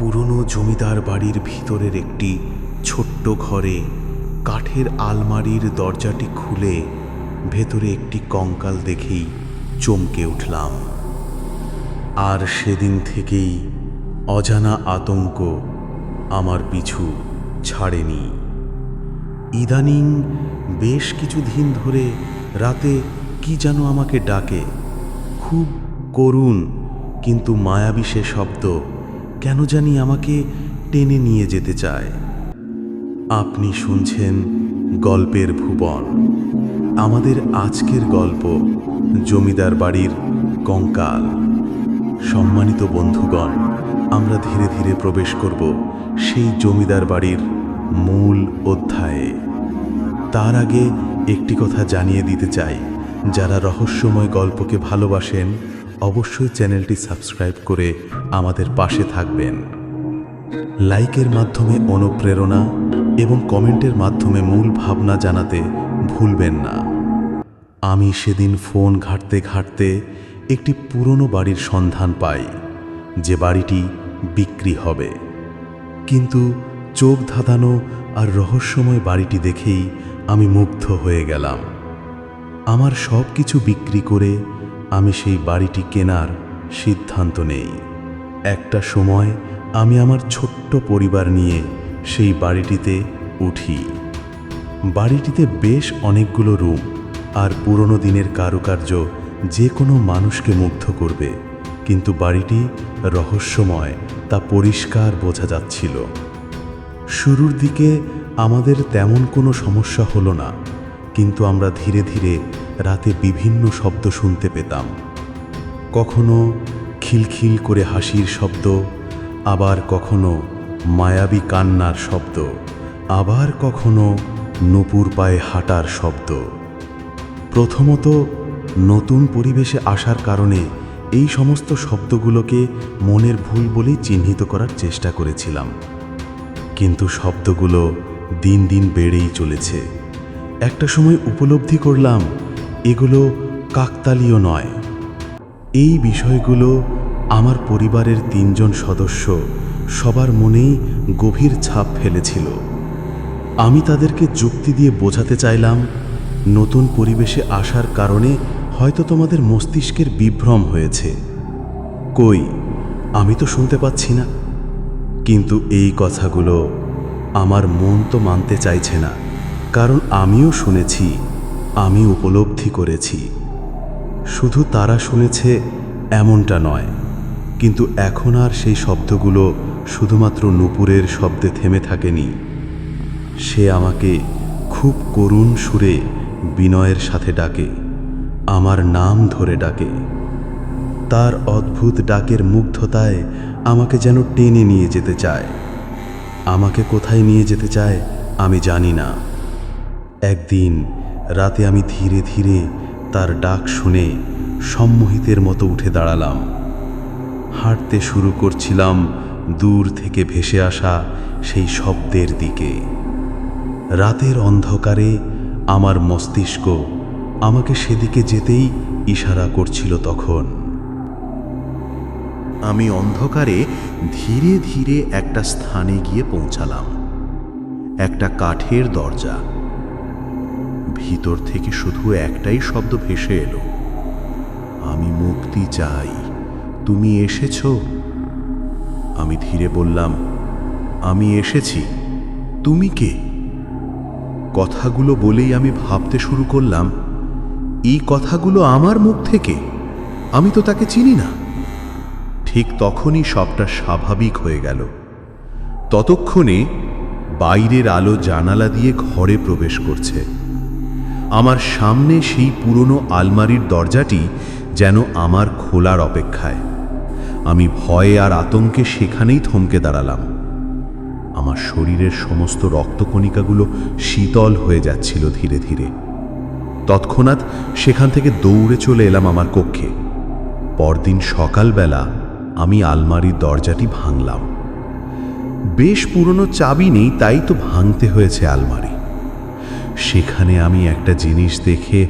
পুরনো জমিদার বাড়ির ভিতরের একটি ছোট্ট ঘরে কাঠের আলমারির দরজাটি খুলে ভেতরে একটি কঙ্কাল দেখেই চমকে উঠলাম। আর সেদিন থেকেই অজানা আতঙ্ক আমার পিছু ছাড়েনি। ইদানিং বেশ কিছুদিন ধরে রাতে কি যেন আমাকে ডাকে, খুব করুণ কিন্তু মায়াবী সে শব্দ কেন জানি আমাকে টেনে নিয়ে যেতে চায়। আপনি শুনছেন গল্পের ভুবন। আমাদের আজকের গল্প জমিদার বাড়ির কঙ্কাল। সম্মানিত বন্ধুগণ, আমরা ধীরে ধীরে প্রবেশ করব সেই জমিদার বাড়ির মূল অধ্যায়ে। তার আগে একটি কথা জানিয়ে দিতে চাই। যারা রহস্যময় গল্পকে ভালোবাসেন অবশ্যই চ্যানেলটি সাবস্ক্রাইব করে আমাদের পাশে থাকবেন। লাইকের মাধ্যমে অনুপ্রেরণা এবং কমেন্টের মাধ্যমে মূল ভাবনা জানাতে ভুলবেন না। আমি সেদিন ফোন ঘাঁটতে ঘাঁটতে একটি পুরনো বাড়ির সন্ধান পাই, যে বাড়িটি বিক্রি হবে। কিন্তু চোখ ধাঁধানো আর রহস্যময় বাড়িটি দেখেই আমি মুগ্ধ হয়ে গেলাম। আমার সব কিছু বিক্রি করে আমি সেই বাড়িটি কেনার সিদ্ধান্ত নেই। একটা সময় আমি আমার ছোট্ট পরিবার নিয়ে সেই বাড়িটিতে উঠি। বাড়িটিতে বেশ অনেকগুলো রুম আর পুরনো দিনের কারুকার্য যে কোনো মানুষকে মুগ্ধ করবে, কিন্তু বাড়িটি রহস্যময় তা পরিষ্কার বোঝা যাচ্ছিল। শুরুর দিকে আমাদের তেমন কোনো সমস্যা হলো না, কিন্তু আমরা ধীরে ধীরে রাতে বিভিন্ন শব্দ শুনতে পেতাম। কখনো খিলখিল করে হাসির শব্দ, আবার কখনো মায়াবী কান্নার শব্দ, আবার কখনো নপুর পায়ে হাঁটার শব্দ। প্রথমত নতুন পরিবেশে আসার কারণে এই সমস্ত শব্দগুলোকে মনের ভুল বলেই চিহ্নিত করার চেষ্টা করেছিলাম। কিন্তু শব্দগুলো দিন দিন বেড়েই চলেছে। একটা সময় উপলব্ধি করলাম এগুলো কাকতালীয় নয়। এই বিষয়গুলো আমার পরিবারের তিনজন সদস্য সবার মনেই গভীর ছাপ ফেলেছিল। আমি তাদেরকে যুক্তি দিয়ে বোঝাতে চাইলাম, নতুন পরিবেশে আসার কারণে হয়তো তোমাদের মস্তিষ্কের বিভ্রম হয়েছে। কই, আমি তো শুনতে পাচ্ছি না। কিন্তু এই কথাগুলো আমার মন তো মানতে চাইছে না, কারণ আমিও শুনেছি আমি উপলব্ধি করেছি। শুধু তারা শুনেছে এমনটা নয়, কিন্তু এখন আর সেই শব্দগুলো শুধুমাত্র নুপুরের শব্দে থেমে থাকেনি। সে আমাকে খুব করুণ সুরে বিনয়ের সাথে ডাকে, আমার নাম ধরে ডাকে। তার অদ্ভুত ডাকের মুগ্ধতায় আমাকে যেন টেনে নিয়ে যেতে চায়। আমাকে কোথায় নিয়ে যেতে চায় আমি জানি না। একদিন রাতে আমি ধীরে ধীরে তার ডাক শুনে সম্মোহিতের মতো উঠে দাঁড়ালাম। হাঁটতে শুরু করছিলাম দূর থেকে ভেসে আসা সেই শব্দের দিকে। রাতের অন্ধকারে আমার মস্তিষ্ক আমাকে সেদিকে যেতেই ইশারা করছিল তখন। আমি অন্ধকারে ধীরে ধীরে একটা স্থানে গিয়ে পৌঁছালাম। একটা কাঠের দরজা। ভিতর থেকে শুধু একটাই শব্দ ভেসে এলো। আমি মুক্তি চাই। তুমি এসেছ? আমি ধীরে বললাম, আমি এসেছি। তুমি কে? কথাগুলো বলেই আমি ভাবতে শুরু করলাম, এই কথাগুলো আমার মুখ থেকে? আমি তো তাকে চিনি না। ঠিক তখনই সবটা স্বাভাবিক হয়ে গেল। ততক্ষণে বাইরের আলো জানালা দিয়ে ঘরে প্রবেশ করছে। আমার সামনে সেই পুরনো আলমারির দরজাটি যেন আমার খোলার অপেক্ষায়। আমি ভয়ে আর আতঙ্কে সেখানেই থমকে দাঁড়ালাম। আমার শরীরের সমস্ত রক্তকণিকাগুলো শীতল হয়ে যাচ্ছিল ধীরে ধীরে। তৎক্ষণাৎ সেখান থেকে দৌড়ে চলে এলাম আমার কক্ষে। পরদিন সকালবেলা আমি আলমারির দরজাটি ভাঙলাম। বেশ পুরনো চাবি নেই, তাই তো ভাঙতে হয়েছে আলমারি। সেখানে আমি একটা জিনিস দেখে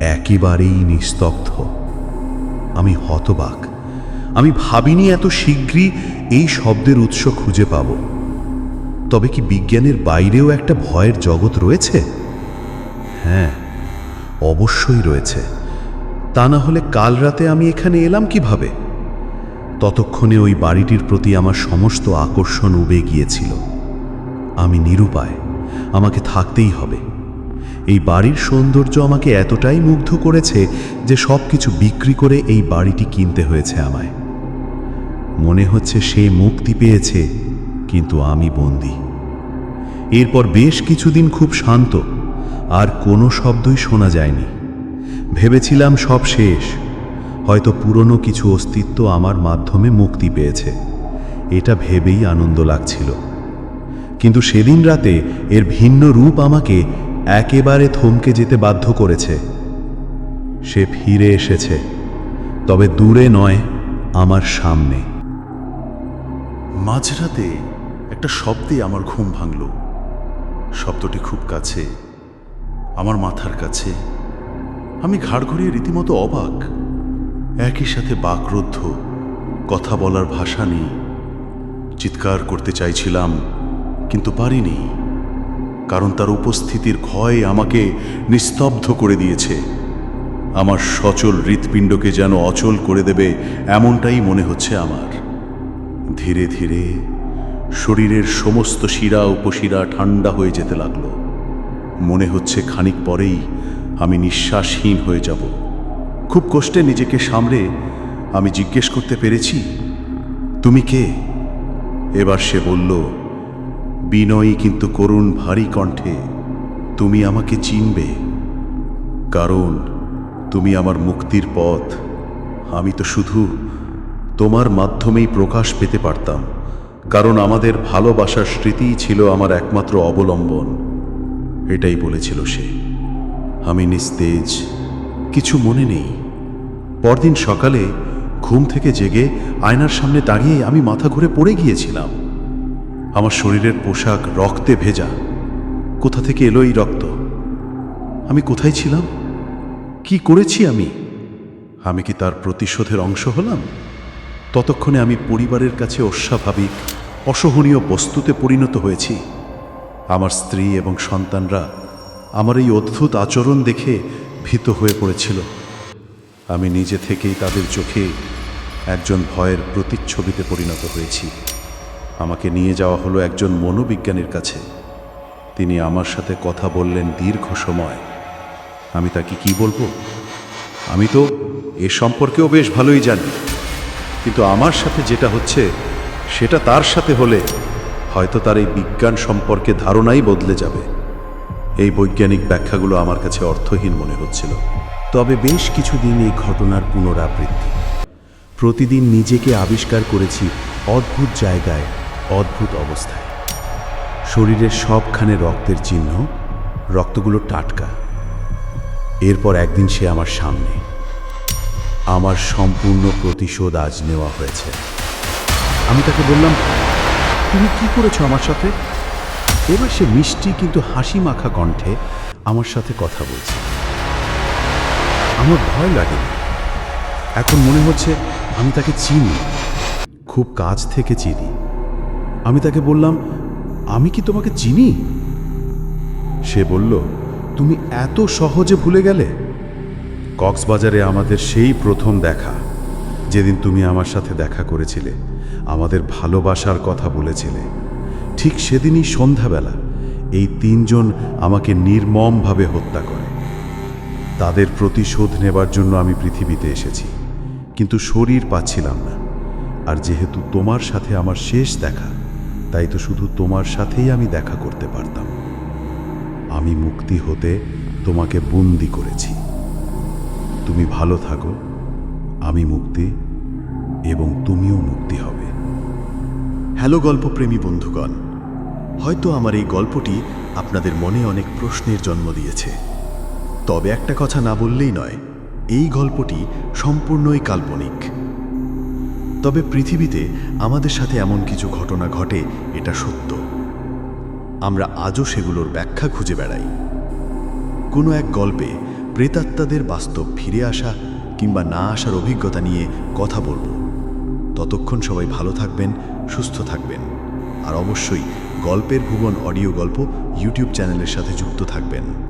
একেবারেই নিস্তব্ধ। আমি হতবাক। আমি ভাবিনি এত শীঘ্রই এই শব্দের উৎস খুঁজে পাব। তবে কি বিজ্ঞানের বাইরেও একটা ভয়ের জগৎ রয়েছে? হ্যাঁ অবশ্যই রয়েছে। তা না হলে কাল রাতে আমি এখানে এলাম কীভাবে? ততক্ষণে ওই বাড়িটির প্রতি আমার সমস্ত আকর্ষণ উবে গিয়েছিল। আমি নিরুপায়। আমাকে থাকতেই হবে। এই বাড়ির সৌন্দর্য আমাকে এতটাই মুগ্ধ করেছে যে সব কিছু বিক্রি করে এই বাড়িটি কিনতে হয়েছে আমায়। মনে হচ্ছে সে মুক্তি পেয়েছে, কিন্তু আমি বন্দি। এরপর বেশ কিছুদিন খুব শান্ত, আর কোনো শব্দই শোনা যায়নি। ভেবেছিলাম সব শেষ, হয়তো পুরনো কিছু অস্তিত্ব আমার মাধ্যমে মুক্তি পেয়েছে। এটা ভেবেই আনন্দ লাগছিল। কিন্তু সেদিন রাতে এর ভিন্ন রূপ আমাকে একেবারে থমকে যেতে বাধ্য করেছে। সে ফিরে এসেছে, তবে দূরে নয়, আমার সামনে। মাঝরাতে একটা শব্দে আমার ঘুম ভাঙল। শব্দটি খুব কাছে, আমার মাথার কাছে। আমি ঘাড় ঘুরিয়ে রীতিমতো অবাক। একই সাথে বাকরুদ্ধ, কথা বলার ভাষা নেই। চিৎকার করতে চাইছিলাম, কিন্তু পারিনি। কারণ তার উপস্থিতির ক্ষয় আমাকে নিস্তব্ধ করে দিয়েছে। আমার সচল হৃৎপিণ্ডকে যেন অচল করে দেবে এমনটাই মনে হচ্ছে আমার। ধীরে ধীরে শরীরের সমস্ত শিরা উপশিরা ঠান্ডা হয়ে যেতে লাগল। মনে হচ্ছে খানিক পরেই আমি নিঃশ্বাসহীন হয়ে যাব। খুব কষ্টে নিজেকে সামলে আমি জিজ্ঞেস করতে পেরেছি, তুমি কে? এবার সে বলল বিনয়ী কিন্তু করুণ ভারী কণ্ঠে, তুমি আমাকে চিনবে, কারণ তুমি আমার মুক্তির পথ। আমি তো শুধু তোমার মাধ্যমেই প্রকাশ পেতে পারতাম, কারণ আমাদের ভালোবাসার স্মৃতিই ছিল আমার একমাত্র অবলম্বন। এটাই বলেছিল সে। আমি নিস্তেজ, কিছু মনে নেই। পরদিন সকালে ঘুম থেকে জেগে আয়নার সামনে দাঁড়িয়ে আমি মাথা ঘুরে পড়ে গিয়েছিলাম। আমার শরীরের পোশাক রক্তে ভেজা। কোথা থেকে এলো এই রক্ত? আমি কোথায় ছিলাম? কি করেছি আমি? আমি কি তার প্রতিশোধের অংশ হলাম? ততক্ষণে আমি পরিবারের কাছে অস্বাভাবিক, অসহনীয় বস্তুতে পরিণত হয়েছি। আমার স্ত্রী এবং সন্তানরা আমার এই অদ্ভুত আচরণ দেখে ভীত হয়ে পড়েছিল। আমি নিজে থেকেই তাদের চোখে একজন ভয়ের প্রতিচ্ছবিতে পরিণত হয়েছি। আমাকে নিয়ে যাওয়া হলো একজন মনোবিজ্ঞানীর কাছে। তিনি আমার সাথে কথা বললেন দীর্ঘ সময়। আমি তাকে কি বলব? আমি তো এ সম্পর্কেও বেশ ভালোই জানি। কিন্তু আমার সাথে যেটা হচ্ছে, সেটা তার সাথে হলে হয়তো তার এই বিজ্ঞান সম্পর্কে ধারণাই বদলে যাবে। এই বৈজ্ঞানিক ব্যাখ্যাগুলো আমার কাছে অর্থহীন মনে হচ্ছিল। তবে বেশ কিছুদিন এই ঘটনার পুনরাবৃত্তি। প্রতিদিন নিজেকে আবিষ্কার করেছি অদ্ভুত জায়গায় অদ্ভুত অবস্থায়। শরীরের সবখানে রক্তের চিহ্ন, রক্তগুলো টাটকা। এরপর একদিন সে আমার সামনে। আমার সম্পূর্ণ প্রতিশোধ আজ নেওয়া হয়েছে। আমি তাকে বললাম, তুমি কি করেছ আমার সাথে? এবার সে মিষ্টি কিন্তু হাসি মাখা কণ্ঠে আমার সাথে কথা বলছে। আমার ভয় লাগে এখন মনে হচ্ছে আমি তাকে চিনি, খুব কাছ থেকে চিনি। আমি তাকে বললাম, আমি কি তোমাকে চিনি? সে বলল, তুমি এত সহজে ভুলে গেলে? কক্সবাজারে আমাদের সেই প্রথম দেখা, যেদিন তুমি আমার সাথে দেখা করেছিলে, আমাদের ভালোবাসার কথা বলেছিলে। ঠিক সেদিনই সন্ধ্যাবেলা এই তিনজন আমাকে নির্মমভাবে হত্যা করে। তাদের প্রতিশোধ নেবার জন্য আমি পৃথিবীতে এসেছি, কিন্তু শরীর পাচ্ছিলাম না। আর যেহেতু তোমার সাথে আমার শেষ দেখা তাই তো শুধু তোমার সাথেই আমি দেখা করতে পারতাম। আমি মুক্তি হতে তোমাকে বন্দি করেছি। তুমি ভালো থাকো, আমি মুক্তি এবং তুমিও মুক্তি হবে। হ্যালো গল্পপ্রেমী বন্ধুগণ, হয়তো আমার এই গল্পটি আপনাদের মনে অনেক প্রশ্নের জন্ম দিয়েছে। তবে একটা কথা না বললেই নয়, এই গল্পটি সম্পূর্ণই কাল্পনিক। তবে পৃথিবীতে আমাদের সাথে এমন কিছু ঘটনা ঘটে, এটা সত্য। আমরা আজও সেগুলোর ব্যাখ্যা খুঁজে বেড়াই। কোনো এক গল্পে প্রেতাত্মাদের বাস্তব ফিরে আসা কিংবা না আসার অভিজ্ঞতা নিয়ে কথা বলব। ততক্ষণ সবাই ভালো থাকবেন, সুস্থ থাকবেন। আর অবশ্যই গল্পের ভুবন অডিও গল্প ইউটিউব চ্যানেলের সাথে যুক্ত থাকবেন।